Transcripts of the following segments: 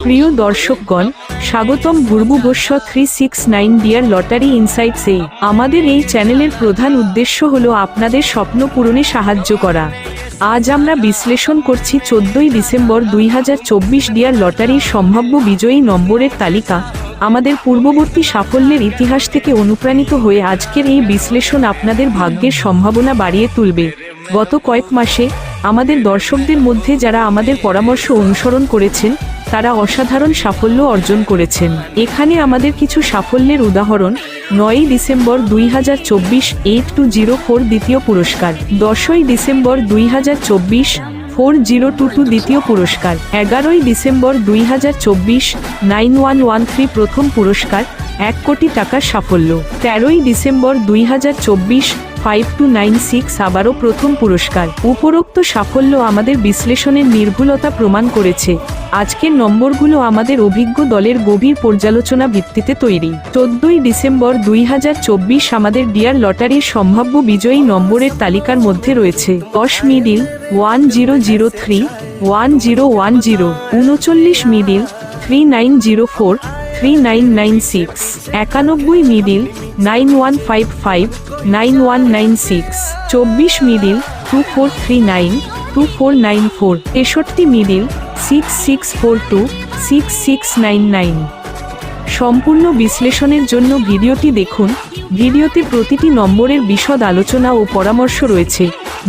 প্রিয় দর্শকগণ, স্বাগতম ভূর্ভুবস্ব three six nine dear lottery insights আমাদের এই চ্যানেলের প্রধান উদ্দেশ্য হল আপনাদের স্বপ্ন পূরণে সাহায্য করা। আজ আমরা বিশ্লেষণ করছি চোদ্দই ডিসেম্বর দুই হাজার চব্বিশ ডিয়ার লটারির সম্ভাব্য বিজয়ী নম্বরের তালিকা। আমাদের পূর্ববর্তী সাফল্যের ইতিহাস থেকে অনুপ্রাণিত হয়ে আজকের এই বিশ্লেষণ আপনাদের ভাগ্যের সম্ভাবনা বাড়িয়ে তুলবে। গত কয়েক মাসে আমাদের দর্শকদের মধ্যে যারা আমাদের পরামর্শ অনুসরণ করেছেন তারা অসাধারণ সাফল্য অর্জন করেছেন। এখানে আমাদের কিছু সাফল্যের উদাহরণ, নয়ই ডিসেম্বর দুই হাজার চব্বিশ এইট টু জিরো ফোর দ্বিতীয় পুরস্কার, দশই ডিসেম্বর দুই হাজার চব্বিশ ফোর জিরো টু টু দ্বিতীয় পুরস্কার, এগারোই ডিসেম্বর দুই হাজার চব্বিশ নাইন ওয়ান ওয়ান থ্রি প্রথম পুরস্কার, এক কোটি টাকার সাফল্য, তেরোই ডিসেম্বর দুই হাজার চব্বিশ ফাইভ টু নাইন সিক্স আবারও প্রথম পুরস্কার। উপরোক্ত সাফল্য আমাদের বিশ্লেষণের নির্ভুলতা প্রমাণ করেছে। আজকের নম্বরগুলো আমাদের অভিজ্ঞ দলের গভীর পর্যালোচনা ভিত্তিতে তৈরি। চোদ্দই ডিসেম্বর দুই হাজার চব্বিশ আমাদের ডিয়ার লটারির সম্ভাব্য বিজয়ী নম্বরের তালিকার মধ্যে রয়েছে দশ middle, one zero zero three, one zero one zero, উনচল্লিশ middle, three nine zero four, three nine nine six, একানব্বই middle, nine one five five, nine one nine six, চব্বিশ middle, two four three nine two four nine four তেষট্টি middle six six four two six six nine nine সম্পূর্ণ বিশ্লেষণের জন্য ভিডিওটি দেখুন, ভিডিওতে প্রতিটি নম্বরের বিশদ আলোচনা ও পরামর্শ রয়েছে।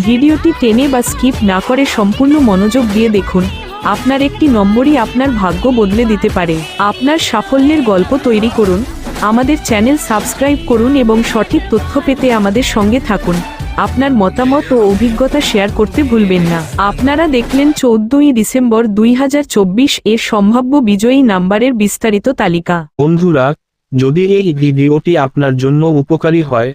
ভিডিওটি টেনে বা স্কিপ না করে সম্পূর্ণ মনোযোগ দিয়ে দেখুন, আপনার একটি নম্বরই আপনার ভাগ্য বদলে দিতে পারে। আপনার সাফল্যের গল্প তৈরি করুন আমাদের চ্যানেল সাবস্ক্রাইব করুন এবং সঠিক তথ্য পেতে আমাদের সঙ্গে থাকুন। আপনার মতামত ও অভিজ্ঞতা শেয়ার করতে ভুলবেন না। আপনারা দেখলেন চৌদ্দই ডিসেম্বর দুই হাজার চব্বিশ এর সম্ভাব্য বিজয়ী নাম্বারের বিস্তারিত তালিকা। বন্ধুরা, যদি এই ভিডিওটি আপনার জন্য উপকারী হয়,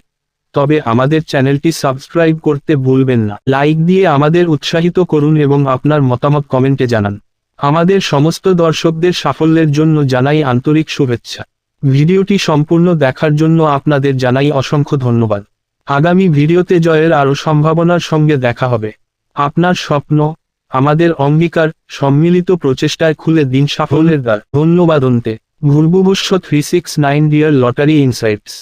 তবে আমাদের চ্যানেলটি সাবস্ক্রাইব করতে ভুলবেন না। লাইক দিয়ে আমাদের উৎসাহিত করুন এবং আপনার মতামত কমেন্টে জানান। আমাদের সমস্ত দর্শকদের সাফল্যের জন্য জানাই আন্তরিক শুভেচ্ছা। ভিডিওটি সম্পূর্ণ দেখার জন্য আপনাদের জানাই অসংখ্য ধন্যবাদ। আগামী ভিডিওতে জয়ের আরও সম্ভাবনার সঙ্গে দেখা হবে। আপনার স্বপ্ন, আমাদের অঙ্গীকার, সম্মিলিত প্রচেষ্টায় খুলে দিন সাফল্যের দ্বার। ধন্যবাদ অন্তে। ভূর্ভুবস্ব three six nine dear lottery insights.